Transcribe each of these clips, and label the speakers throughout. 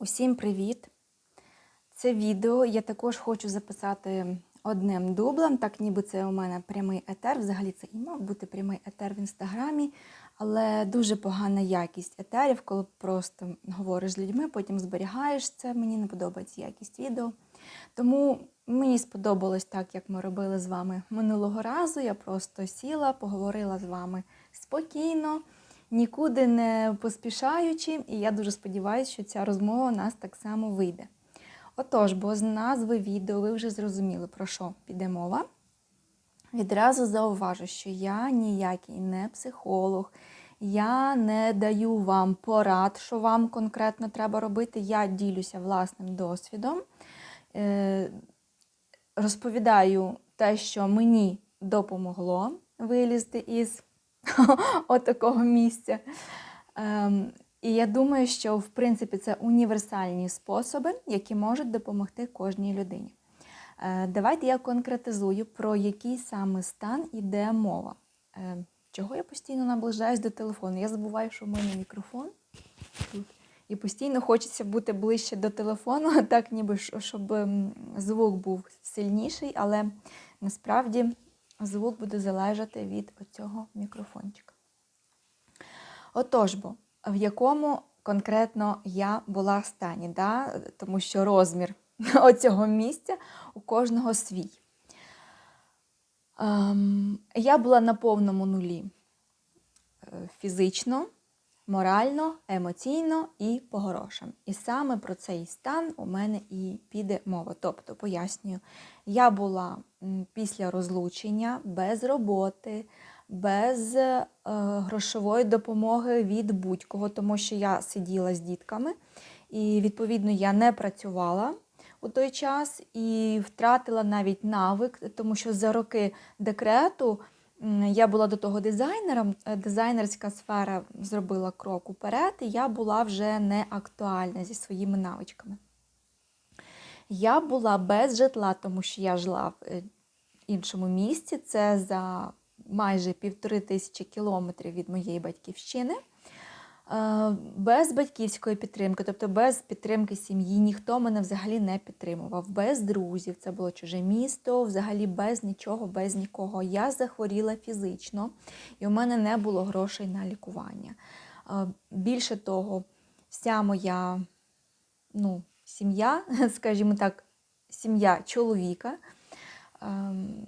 Speaker 1: Усім привіт! Це відео я також хочу записати одним дублем, так ніби це у мене прямий етер. Взагалі це і мав бути прямий етер в інстаграмі, але дуже погана якість етерів, коли просто говориш з людьми, потім зберігаєш це. Мені не подобається якість відео. Тому мені сподобалось так, як ми робили з вами минулого разу. Я просто сіла, поговорила з вами спокійно нікуди не поспішаючи, і я дуже сподіваюся, що ця розмова у нас так само вийде. Отож, бо з назви відео ви вже зрозуміли, про що піде мова. Відразу зауважу, що я ніякий не психолог, я не даю вам порад, що вам конкретно треба робити. Я ділюся власним досвідом, е, розповідаю те, що мені допомогло вилізти із отакого місця. Ем, і я думаю, що в принципі це універсальні способи, які можуть допомогти кожній людині. Е, давайте я конкретизую, про який саме стан іде мова. Е, чого я постійно наближаюсь до телефону? Я забуваю, що в мене мікрофон тут. І постійно хочеться бути ближче до телефону, так ніби щоб звук був сильніший, але насправді звук буде залежати від оцього мікрофончика. Отож, бо, в якому конкретно я була в стані, да? тому що розмір оцього місця у кожного свій. Ем, я була на повному нулі е, фізично, морально, емоційно і по грошам. І саме про цей стан у мене і піде мова. Тобто, пояснюю, я була після розлучення без роботи, без е, грошової допомоги від будь-кого, тому що я сиділа з дітками, і, відповідно, я не працювала. У той час і втратила навіть навик, тому що за роки декрету я була до того дизайнером, е, дизайнерська сфера зробила крок уперед, і я була вже не актуальна зі своїми навичками. Я була без житла, тому що я жила в е, іншому місці. Це за майже півтори тисячі кілометрів від моєї батьківщини. Е, без батьківської підтримки, тобто без підтримки сім'ї, ніхто мене взагалі не підтримував, без друзів, це було чуже місто, взагалі без нічого, без нікого. Я захворіла фізично, і у мене не було грошей на лікування. Е, більше того, вся моя ну, сім'я, скажімо так, сім'я чоловіка ем,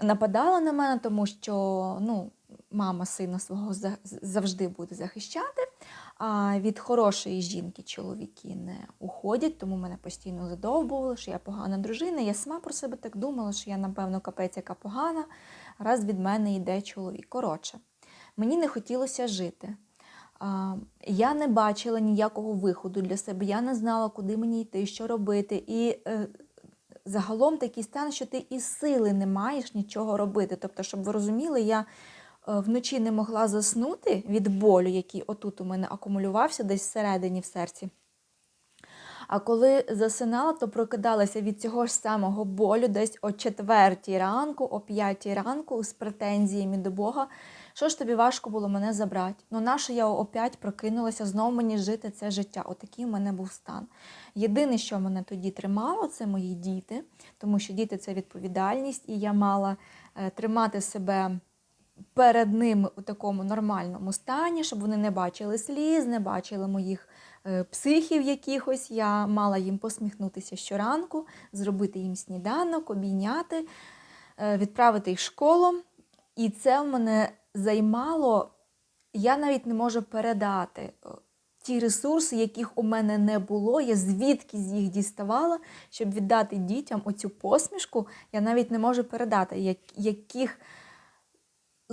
Speaker 1: нападала на мене, тому що ну, мама сина свого завжди буде захищати. А від хорошої жінки чоловіки не уходять, тому мене постійно задовбували, що я погана дружина. Я сама про себе так думала, що я, напевно, капець, яка погана, раз від мене йде чоловік. Коротше, мені не хотілося жити. Я не бачила ніякого виходу для себе, я не знала, куди мені йти, що робити. І е, загалом такий стан, що ти і сили не маєш нічого робити. Тобто, щоб ви розуміли, я вночі не могла заснути від болю, який отут у мене акумулювався десь всередині в серці. А коли засинала, то прокидалася від цього ж самого болю десь о четвертій ранку, о п'ятій ранку з претензіями до Бога. Що ж тобі важко було мене забрати? Ну, нащо я опять прокинулася, знову мені жити це життя. Отакий у мене був стан. Єдине, що мене тоді тримало, це мої діти, тому що діти це відповідальність, і я мала е, тримати себе. Перед ними у такому нормальному стані, щоб вони не бачили сліз, не бачили моїх е, психів якихось. Я мала їм посміхнутися щоранку, зробити їм сніданок, обійняти, е, відправити їх в школу. І це в мене займало, я навіть не можу передати е, ті ресурси, яких у мене не було. Я звідки з їх діставала, щоб віддати дітям оцю посмішку. Я навіть не можу передати, яких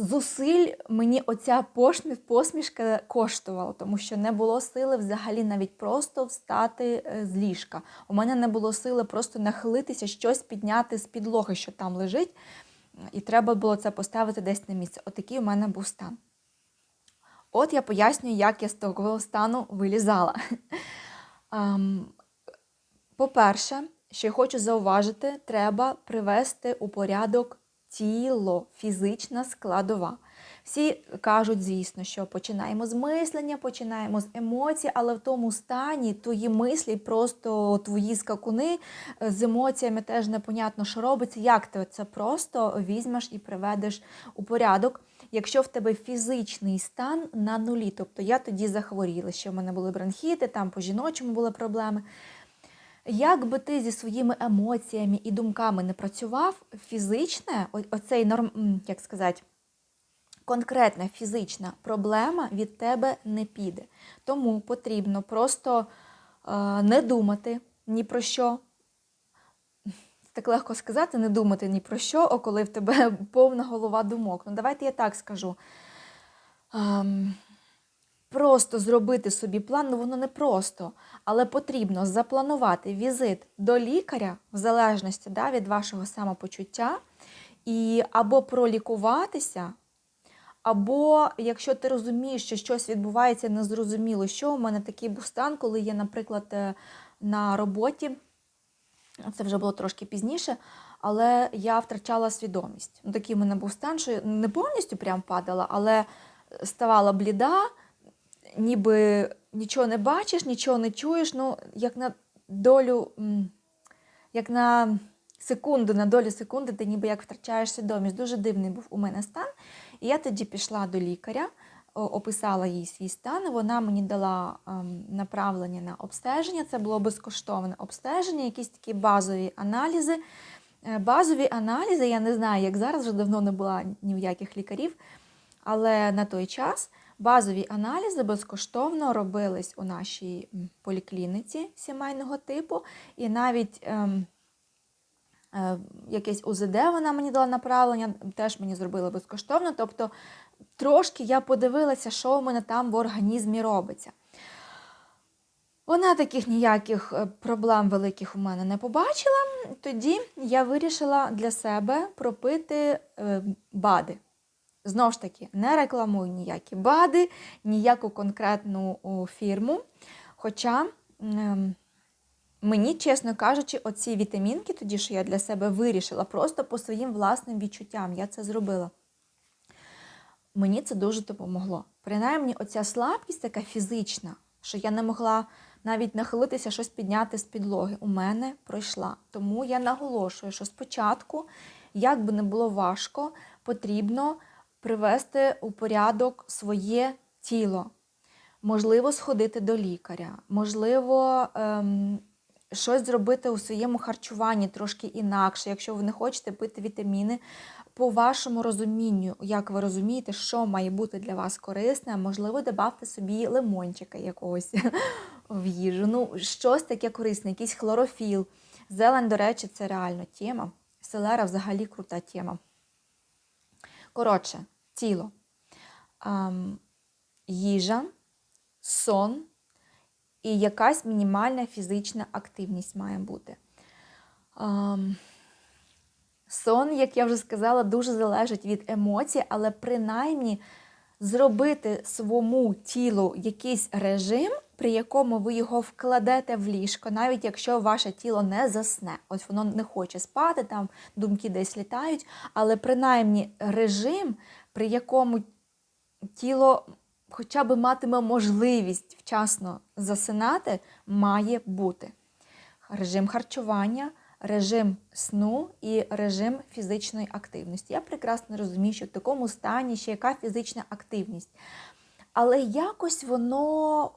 Speaker 1: зусиль мені оця посмішка коштувала, тому що не було сили взагалі навіть просто встати е, з ліжка. У мене не було сили просто нахилитися, щось підняти з підлоги, що там лежить. І треба було це поставити десь на місце. Отакий у мене був стан. От я пояснюю, як я з того стану вилізала. Ем, по-перше, що я хочу зауважити, треба привести у порядок тіло, фізична складова. Всі кажуть, звісно, що починаємо з мислення, починаємо з емоцій, але в тому стані твої мислі, просто твої скакуни е, з емоціями теж непонятно, що робиться. Як ти це просто візьмеш і приведеш у порядок, якщо в тебе фізичний стан на нулі. Тобто я тоді захворіла, що в мене були бронхіти, там по жіночому були проблеми. Як би ти зі своїми емоціями і думками не працював, фізичне, оцей норм, як сказати, конкретна фізична проблема від тебе не піде. Тому потрібно просто е, не думати ні про що. Так легко сказати, не думати ні про що, о, коли в тебе повна голова думок. Ну, давайте я так скажу. Просто зробити собі план, ну воно не просто, але потрібно запланувати візит до лікаря в залежності да, від вашого самопочуття, і або пролікуватися, або якщо ти розумієш, що щось відбувається незрозуміло, що у мене такий був стан, коли я, наприклад, е, на роботі, це вже було трошки пізніше, але я втрачала свідомість. Ну, такий в мене був стан, що не повністю прям падала, але ставала бліда, ніби нічого не бачиш, нічого не чуєш. Ну, як на долю, як на секунду, на долю секунди, ти ніби як втрачаєш свідомість. Дуже дивний був у мене стан. І я тоді пішла до лікаря, описала їй свій стан. Вона мені дала ем, направлення на обстеження. Це було безкоштовне обстеження, якісь такі базові аналізи. Е, Базові аналізи, я не знаю, як зараз, вже давно не була ні в яких лікарів, але на той час базові аналізи безкоштовно робились у нашій поліклініці сімейного типу, і навіть ем, е, якесь УЗД вона мені дала направлення, теж мені зробили безкоштовно. Тобто трошки я подивилася, що у мене там в організмі робиться. Вона таких ніяких е, проблем великих у мене не побачила. Тоді я вирішила для себе пропити е, БАДи. Знову ж таки, не рекламую ніякі БАДи, ніяку конкретну фірму. Хоча, ем, мені, чесно кажучи, оці вітамінки, тоді що я для себе вирішила, просто по своїм власним відчуттям я це зробила. Мені це дуже допомогло. Принаймні, оця слабкість така фізична, що я не могла навіть нахилитися щось підняти з підлоги, у мене пройшла. Тому я наголошую, що спочатку, як би не було важко, потрібно привести у порядок своє тіло. Можливо, сходити до лікаря, можливо, ем, щось зробити у своєму харчуванні трошки інакше, якщо ви не хочете пити вітаміни. По вашому розумінню, як ви розумієте, що має бути для вас корисне, можливо, додавте собі лимончика якогось в їжу. Ну, щось таке корисне, якийсь хлорофіл. Зелень, до речі, це реально тема. Селера взагалі крута тема. Коротше, тіло. Їжа, сон і якась мінімальна фізична активність має бути. Сон, як я вже сказала, дуже залежить від емоцій, але принаймні зробити своєму тілу якийсь режим, при якому ви його вкладете в ліжко, навіть якщо ваше тіло не засне. Ось воно не хоче спати, там думки десь літають, але принаймні режим, при якому тіло хоча б матиме можливість вчасно засинати, має бути. Режим харчування, режим сну і режим фізичної активності. Я прекрасно розумію, що в такому стані ще яка фізична активність. Але якось воно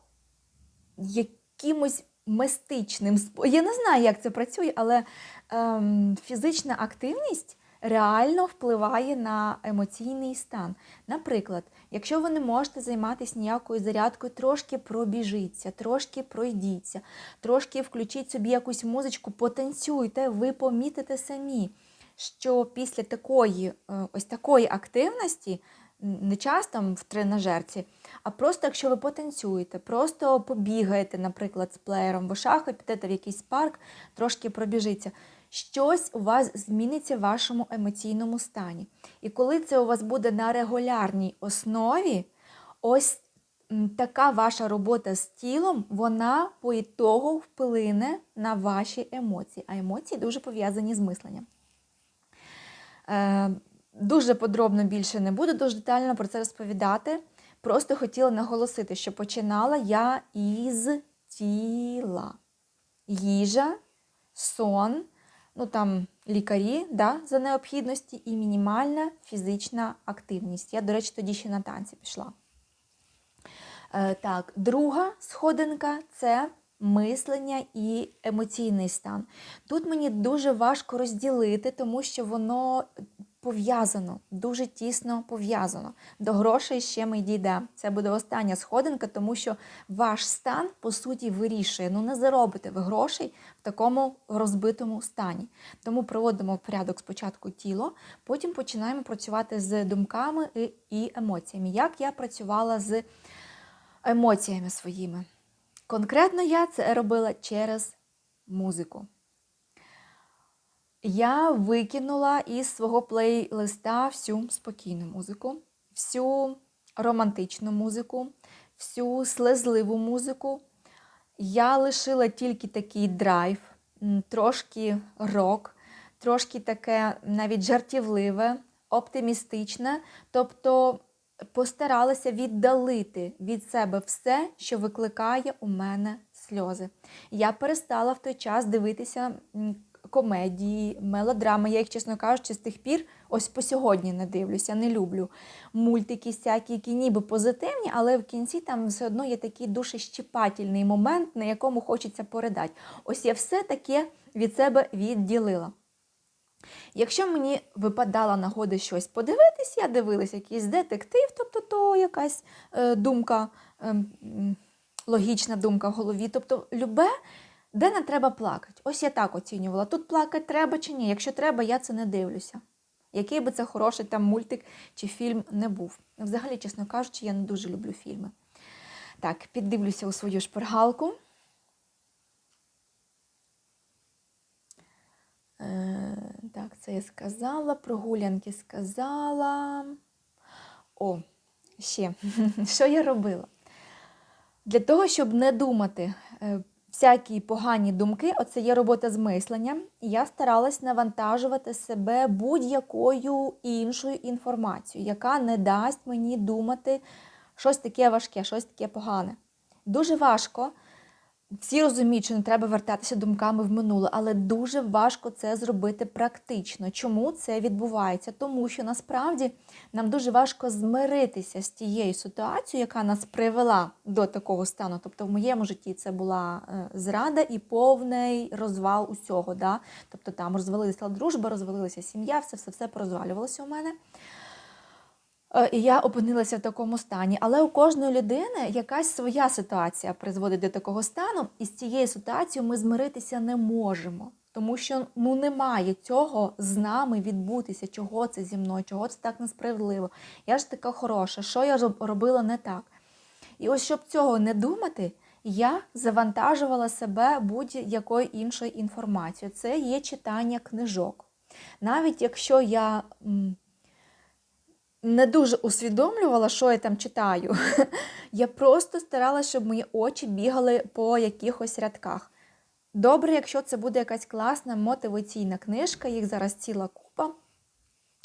Speaker 1: якимось мистичним Я не знаю, як це працює, але ем, фізична активність реально впливає на емоційний стан. Наприклад, якщо ви не можете займатися ніякою зарядкою, трошки пробіжіться, трошки пройдіться, трошки включіть собі якусь музичку, потанцюйте, ви помітите самі, що після такої, е, ось такої активності, не час там в тренажерці, а просто якщо ви потанцюєте, просто побігаєте, наприклад, з плеєром в шахи, підете в якийсь парк, трошки пробіжиться. Щось у вас зміниться в вашому емоційному стані. І коли це у вас буде на регулярній основі, ось така ваша робота з тілом, вона по ітогу вплине на ваші емоції. А емоції дуже пов'язані з мисленням. Е, Дуже подробно більше не буду, дуже детально про це розповідати. Просто хотіла наголосити, що починала я із тіла. Їжа, сон, ну там лікарі да, за необхідності і мінімальна фізична активність. Я, до речі, тоді ще на танці пішла. Е, так, друга сходинка це мислення і емоційний стан. Тут мені дуже важко розділити, тому що воно пов'язано, дуже тісно пов'язано. До грошей ще ми дійдемо. Це буде остання сходинка, тому що ваш стан, по суті, вирішує. Ну, не заробите ви грошей в такому розбитому стані. Тому проводимо в порядок спочатку тіло, потім починаємо працювати з думками і- і емоціями. Як я працювала з емоціями своїми. Конкретно я це робила через музику. Я викинула із свого плейлиста всю спокійну музику, всю романтичну музику, всю слезливу музику. Я лишила тільки такий драйв, трошки рок, трошки таке навіть жартівливе, оптимістичне. Тобто постаралася віддалити від себе все, що викликає у мене сльози. Я перестала в той час дивитися комедії, мелодрами. Я їх, чесно кажучи, з тих пір ось по сьогодні не дивлюся, не люблю. Мультики всякі, які ніби позитивні, але в кінці там все одно є такий душещіпательний момент, на якому хочеться передати. Ось я все таке від себе відділила. Якщо мені випадала нагода щось подивитись, я дивилася якийсь детектив, тобто то якась е, думка, е, логічна думка в голові. Тобто, любе, де не треба плакати. Ось я так оцінювала. Тут плакати треба чи ні. Якщо треба, я це не дивлюся. Який би це хороший там мультик чи фільм не був. Взагалі, чесно кажучи, я не дуже люблю фільми. Так, піддивлюся у свою шпаргалку. Е, так, це я сказала. Прогулянки сказала. О, ще, що я робила? Для того, щоб не думати е, всякі погані думки, оце є робота з мисленням, і я старалась навантажувати себе будь-якою іншою інформацією, яка не дасть мені думати щось таке важке, щось таке погане. Дуже важко. Всі розуміють, що не треба вертатися думками в минуле, але дуже важко це зробити практично. Чому це відбувається? Тому що насправді нам дуже важко змиритися з тією ситуацією, яка нас привела до такого стану. Тобто в моєму житті це була е, зрада і повний розвал усього. Да? Тобто там розвалилася дружба, розвалилася сім'я, все все все порозвалювалося у мене. Е, І я опинилася в такому стані. Але у кожної людини якась своя ситуація призводить до такого стану, і з цією ситуацією ми змиритися не можемо. Тому що ну немає цього з нами відбутися, чого це зі мною, чого це так несправедливо. Я ж така хороша, що я робила не так. І ось щоб цього не думати, я завантажувала себе будь-якою іншою інформацією. Це є читання книжок. Навіть якщо я не дуже усвідомлювала, що я там читаю. Я просто старалася, щоб мої очі бігали по якихось рядках. Добре, якщо це буде якась класна мотиваційна книжка, їх зараз ціла купа.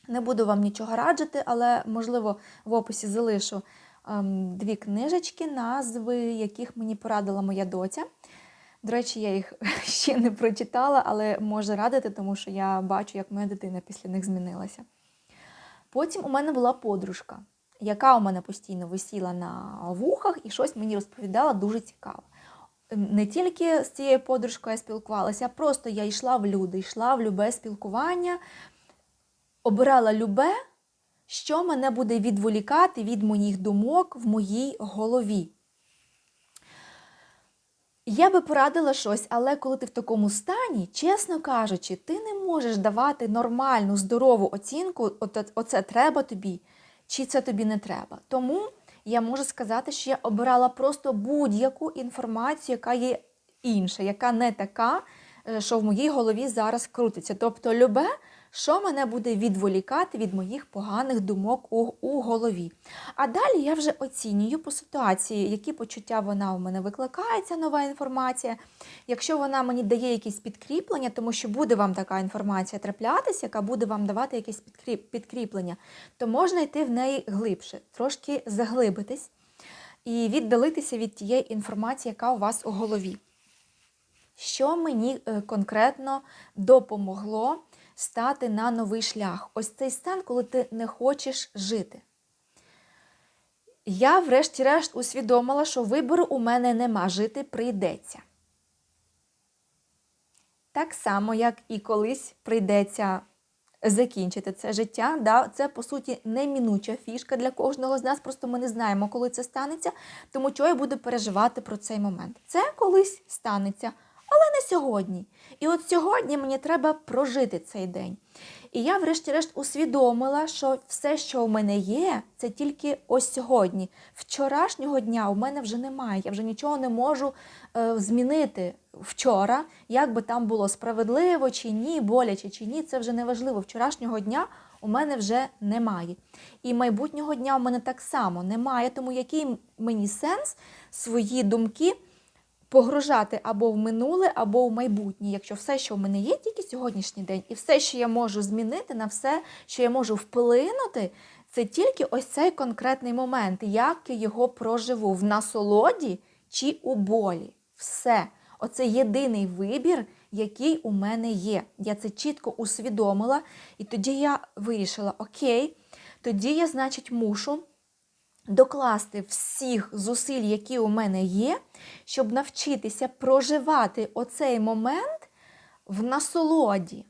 Speaker 1: Не буду вам нічого раджити, але, можливо, в описі залишу ем, дві книжечки, назви яких мені порадила моя доця. До речі, я їх ще не прочитала, але можу радити, тому що я бачу, як моя дитина після них змінилася. Потім у мене була подружка, яка у мене постійно висіла на вухах і щось мені розповідала дуже цікаве. Ем, Не тільки з цією подружкою я спілкувалася, а просто я йшла в люди, йшла в любе спілкування, обирала любе, що мене буде відволікати від моїх думок в моїй голові. Я би порадила щось, але коли ти в такому стані, чесно кажучи, ти не можеш давати нормальну, здорову оцінку, оце треба тобі, чи це тобі не треба. Тому я можу сказати, що я обирала просто будь-яку інформацію, яка є інша, яка не така, е, що в моїй голові зараз крутиться. Тобто, любе, що мене буде відволікати від моїх поганих думок у, у голові. А далі я вже оцінюю по ситуації, які почуття вона у мене викликає, ця нова інформація. Якщо вона мені дає якісь підкріплення, тому що буде вам така інформація траплятися, яка буде вам давати підкріп- підкріплення, то можна йти в неї глибше, трошки заглибитись і віддалитися від тієї інформації, яка у вас у голові. Що мені е, конкретно допомогло стати на новий шлях? Ось цей стан, коли ти не хочеш жити. Я, врешті-решт, усвідомила, що вибору у мене нема, жити прийдеться. Так само, як і колись прийдеться закінчити це життя. Да? Це, по суті, немінуча фішка для кожного з нас. Просто ми не знаємо, коли це станеться. Тому чого я буду переживати про цей момент. Це колись станеться, але не сьогодні. І от сьогодні мені треба прожити цей день. І я, врешті-решт, усвідомила, що все, що у мене є, це тільки ось сьогодні. Вчорашнього дня у мене вже немає. Я вже нічого не можу е, змінити вчора, як би там було справедливо чи ні, боляче чи ні, це вже не важливо. Вчорашнього дня у мене вже немає. І майбутнього дня у мене так само немає. Тому який мені сенс свої думки погружати або в минуле, або в майбутнє, якщо все, що в мене є, тільки сьогоднішній день, і все, що я можу змінити, на все, що я можу вплинути, це тільки ось цей конкретний момент, як я його проживу в насолоді чи у болі. Все. Оце єдиний вибір, який у мене є. Я це чітко усвідомила, і тоді я вирішила: окей, тоді я, значить, мушу докласти всіх зусиль, які у мене є, щоб навчитися проживати оцей момент в насолоді.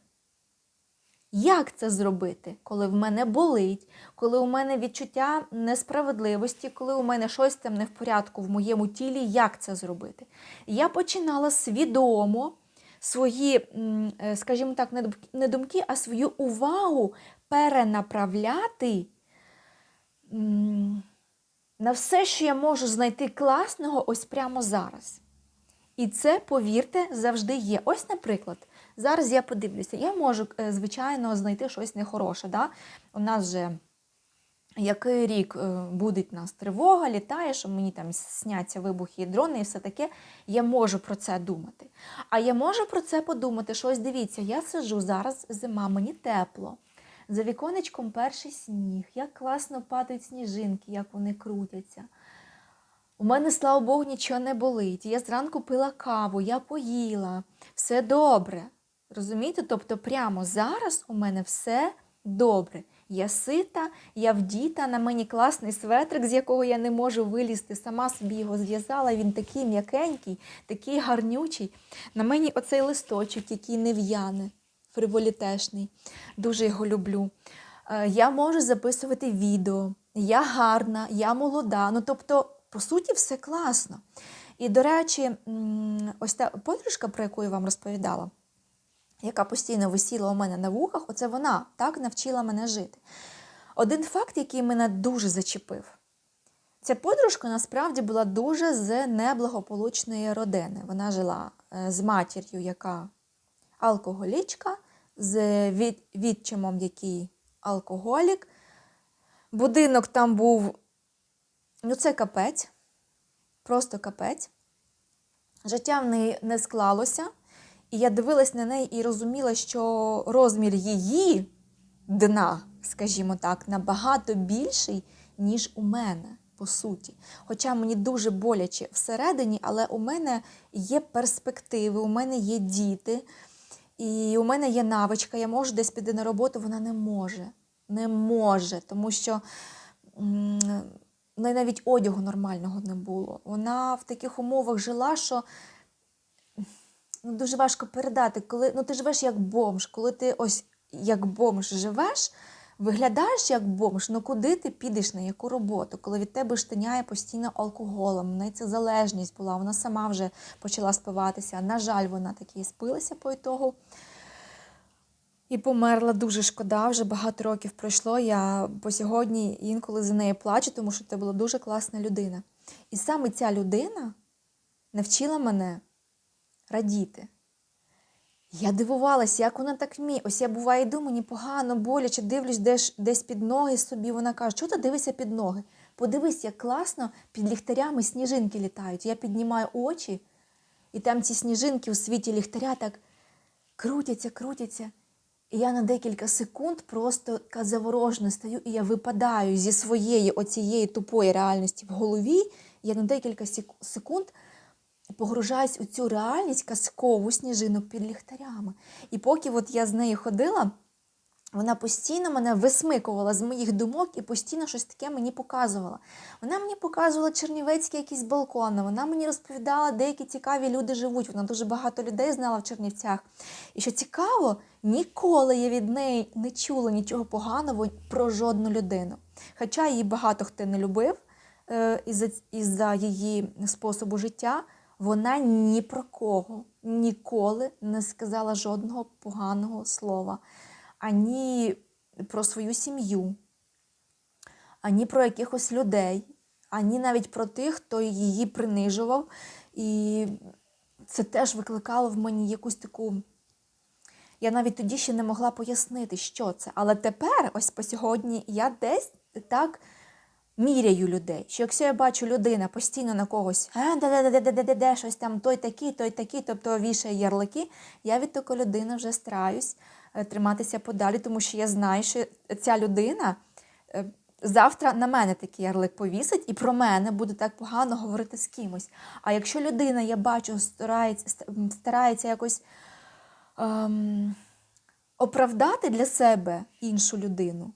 Speaker 1: Як це зробити, коли в мене болить, коли у мене відчуття несправедливості, коли у мене щось там не в порядку в моєму тілі, як це зробити? Я починала свідомо свої, е, скажімо так, не думки- а свою увагу перенаправляти на все, що я можу знайти класного ось прямо зараз. І це, повірте, завжди є. Ось, наприклад, зараз я подивлюся, я можу, е, звичайно, знайти щось нехороше. Да? У нас же який рік е, буде нас тривога, літає, що мені там сняться вибухи і дрони і все таке, я можу про це думати. А я можу про це подумати, що ось дивіться, я сиджу зараз зима, мені тепло. За віконечком перший сніг, як класно падають сніжинки, як вони крутяться. У мене, слава Богу, нічого не болить. Я зранку пила каву, я поїла, все добре. Розумієте? Тобто, прямо зараз у мене все добре. Я сита, я вдіта, на мені класний светрик, з якого я не можу вилізти. Сама собі його зв'язала. Він такий м'якенький, такий гарнючий. На мені оцей листочок, який не в'яне, фриволітешний. Дуже його люблю. Е, Я можу записувати відео. Я гарна, я молода. Ну, тобто, по суті, все класно. І, до речі, ось та подружка, про яку я вам розповідала, яка постійно висіла у мене на вухах, оце вона так навчила мене жити. Один факт, який мене дуже зачепив. Ця подружка насправді була дуже з неблагополучної родини. Вона жила е, з матір'ю, яка алкоголічка, з від, відчимом, який алкоголік. Будинок там був, ну це капець, просто капець. Життя в неї не склалося. І я дивилась на неї і розуміла, що розмір її дна, скажімо так, набагато більший, ніж у мене, по суті. Хоча мені дуже боляче всередині, але у мене є перспективи, у мене є діти, і у мене є навичка, я можу десь піти на роботу, вона не може. Не може, тому що неї навіть одягу нормального не було. Вона в таких умовах жила, що ну, дуже важко передати, коли ну, ти живеш як бомж, коли ти ось як бомж живеш, виглядаєш як бомж, ну куди ти підеш на яку роботу, коли від тебе штиняє постійно алкоголем, в неї ця залежність була, вона сама вже почала спиватися. На жаль, вона таки спилася по ітогу. І померла дуже шкода, вже багато років пройшло. Я по сьогодні інколи за нею плачу, тому що це була дуже класна людина. І саме ця людина навчила мене радіти. Я дивувалася, як вона так вміє. Ось я буває йду, мені погано, боляче, дивлюсь десь, десь під ноги собі. Вона каже, що ти дивишся під ноги? Подивись, як класно під ліхтарями сніжинки літають. Я піднімаю очі, і там ці сніжинки у світі ліхтаря так крутяться, крутяться. І я на декілька секунд просто така заворожена стою, і я випадаю зі своєї оцієї тупої реальності в голові. Я на декілька сек- секунд погружаюсь у цю реальність казкову сніжинок під ліхтарями. І поки от я з нею ходила, вона постійно мене висмикувала з моїх думок і постійно щось таке мені показувала. Вона мені показувала чернівецькі якісь балкони, вона мені розповідала, де які цікаві люди живуть. Вона дуже багато людей знала в Чернівцях. І що цікаво, ніколи я від неї не чула нічого поганого про жодну людину. Хоча її багато хто не любив е, із-за, із-за її способу життя, вона ні про кого ніколи не сказала жодного поганого слова ані про свою сім'ю, ані про якихось людей, ані навіть про тих, хто її принижував. І це теж викликало в мені якусь таку. Я навіть тоді ще не могла пояснити, що це. Але тепер, ось по сьогодні, я десь так міряю людей. Що якщо я бачу людина постійно на когось, «Е, де-де-де-де-де-де, щось там той такий, той такий, тобто вішає ярлики, я від такої людини вже стараюсь триматися подалі, тому що я знаю, що ця людина завтра на мене такий ярлик повісить, і про мене буде так погано говорити з кимось. А якщо людина, я бачу, старається, старається якось ем, оправдати для себе іншу людину,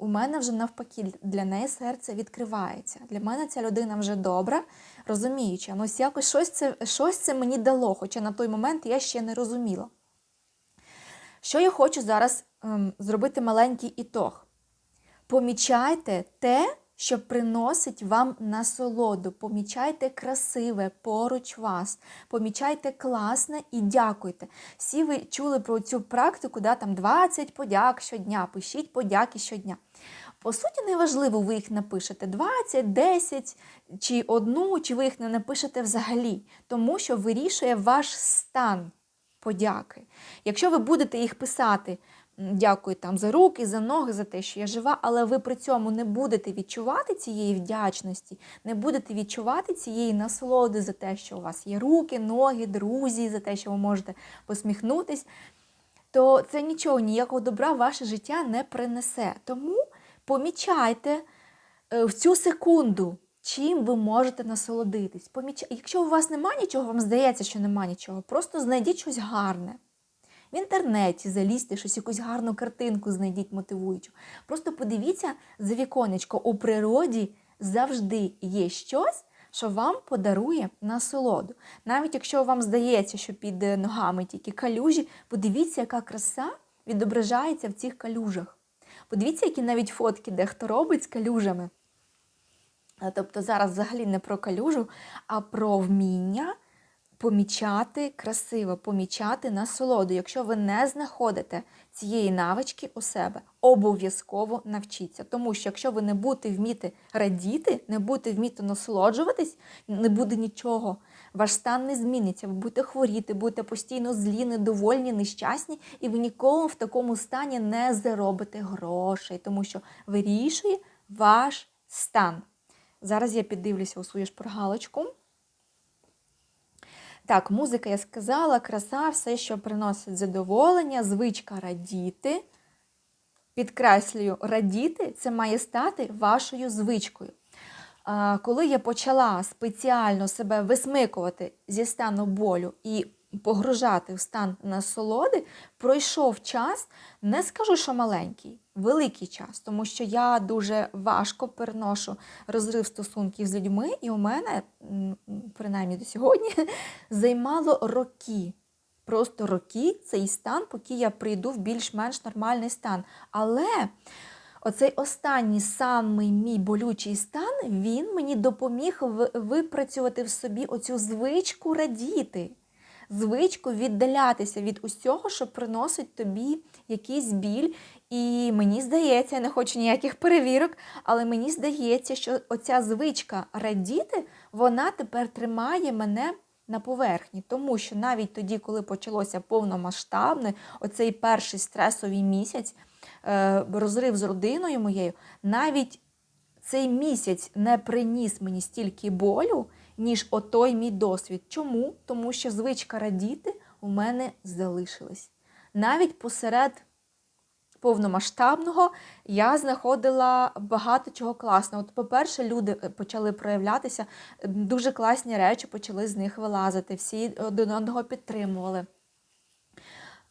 Speaker 1: у мене вже навпаки для неї серце відкривається. Для мене ця людина вже добра, розуміюча. Ну, ось якось щось це, щось це мені дало, хоча на той момент я ще не розуміла. Що я хочу зараз ем, зробити маленький ітог. Помічайте те, що приносить вам насолоду. Помічайте красиве поруч вас, помічайте класне і дякуйте. Всі ви чули про цю практику, да, там 20 подяк щодня, пишіть подяки щодня. По суті, неважливо, ви їх напишете 20, 10 чи одну, чи ви їх не напишете взагалі, тому що вирішує ваш стан подяки. Якщо ви будете їх писати, дякую там за руки, за ноги, за те, що я жива, але ви при цьому не будете відчувати цієї вдячності, не будете відчувати цієї насолоди за те, що у вас є руки, ноги, друзі, за те, що ви можете посміхнутись, то це нічого, ніякого добра ваше життя не принесе. Тому помічайте е, в цю секунду, чим ви можете насолодитись. Поміч... Якщо у вас немає нічого, вам здається, що немає нічого, просто знайдіть щось гарне. В інтернеті залізьте щось, якусь гарну картинку знайдіть мотивуючу. Просто подивіться за віконечко. У природі завжди є щось, що вам подарує насолоду. Навіть якщо вам здається, що під ногами тільки калюжі, подивіться, яка краса відображається в цих калюжах. Подивіться, які навіть фотки дехто робить з калюжами. Тобто зараз взагалі не про калюжу, а про вміння помічати красиво, помічати насолоду. Якщо ви не знаходите цієї навички у себе, обов'язково навчіться. Тому що якщо ви не будете вміти радіти, не будете вміти насолоджуватись, не буде нічого. Ваш стан не зміниться, ви будете хворіти, будете постійно злі, недовольні, нещасні, і ви ніколи в такому стані не заробите грошей, тому що вирішує ваш стан. Зараз я піддивлюся у свою шпаргалочку. Так, музика я сказала, краса, все, що приносить задоволення, звичка радіти. Підкреслюю, радіти це має стати вашою звичкою. Коли я почала спеціально себе висмикувати зі стану болю і погружати в стан насолоди, пройшов час, не скажу, що маленький, великий час, тому що я дуже важко переношу розрив стосунків з людьми, і у мене, принаймні до сьогодні, займало роки. Просто роки цей стан, поки я прийду в більш-менш нормальний стан. Але оцей останній самий мій болючий стан, він мені допоміг випрацювати в собі оцю звичку радіти звичку віддалятися від усього, що приносить тобі якийсь біль. І мені здається, я не хочу ніяких перевірок, але мені здається, що оця звичка радіти, вона тепер тримає мене на поверхні, тому що навіть тоді, коли почалося повномасштабне, оцей перший стресовий місяць, е, розрив з родиною моєю, навіть цей місяць не приніс мені стільки болю, ніж отой мій досвід. Чому? Тому що звичка радіти у мене залишилась. Навіть посеред повномасштабного я знаходила багато чого класного. От, по-перше, люди е, почали проявлятися, е, дуже класні речі почали з них вилазити, всі один одного підтримували.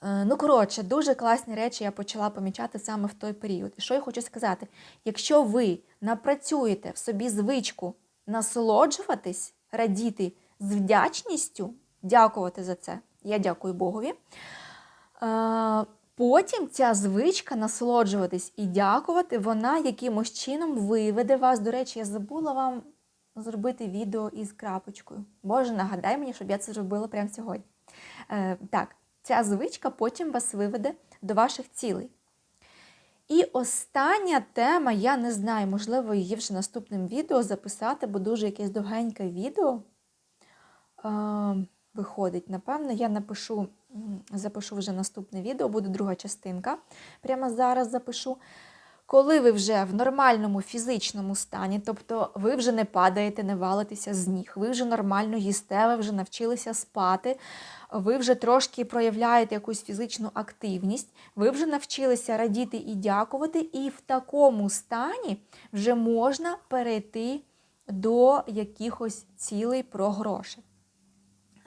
Speaker 1: Е, Ну, коротше, дуже класні речі я почала помічати саме в той період. І що я хочу сказати? Якщо ви напрацюєте в собі звичку насолоджуватись, радіти з вдячністю, дякувати за це, я дякую Богові. Потім ця звичка насолоджуватись і дякувати, вона якимось чином виведе вас. До речі, я забула вам зробити відео із крапочкою. Боже, нагадай мені, щоб я це зробила прямо сьогодні. Е, так, ця звичка потім вас виведе до ваших цілей. І остання тема, я не знаю, можливо, її вже наступним відео записати, бо дуже якесь довгеньке відео е, виходить. Напевно, я напишу, запишу вже наступне відео, буде друга частинка. Прямо зараз запишу. Коли ви вже в нормальному фізичному стані, тобто ви вже не падаєте, не валитеся з ніг, ви вже нормально їсте, ви вже навчилися спати, ви вже трошки проявляєте якусь фізичну активність, ви вже навчилися радіти і дякувати, і в такому стані вже можна перейти до якихось цілей про гроші.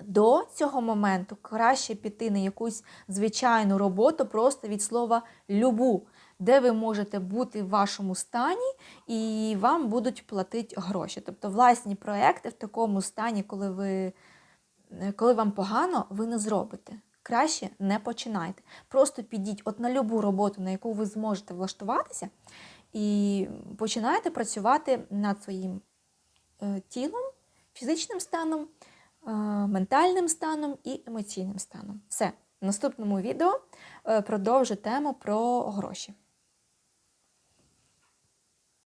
Speaker 1: До цього моменту краще піти на якусь звичайну роботу просто від слова любу, де ви можете бути в вашому стані і вам будуть платити гроші. Тобто власні проекти в такому стані, коли ви коли вам погано, ви не зробите. Краще не починайте. Просто підіть от на любу роботу, на яку ви зможете влаштуватися, і починайте працювати над своїм е, тілом, фізичним станом, ментальним станом і емоційним станом. Все. В наступному відео е, продовжу тему про гроші.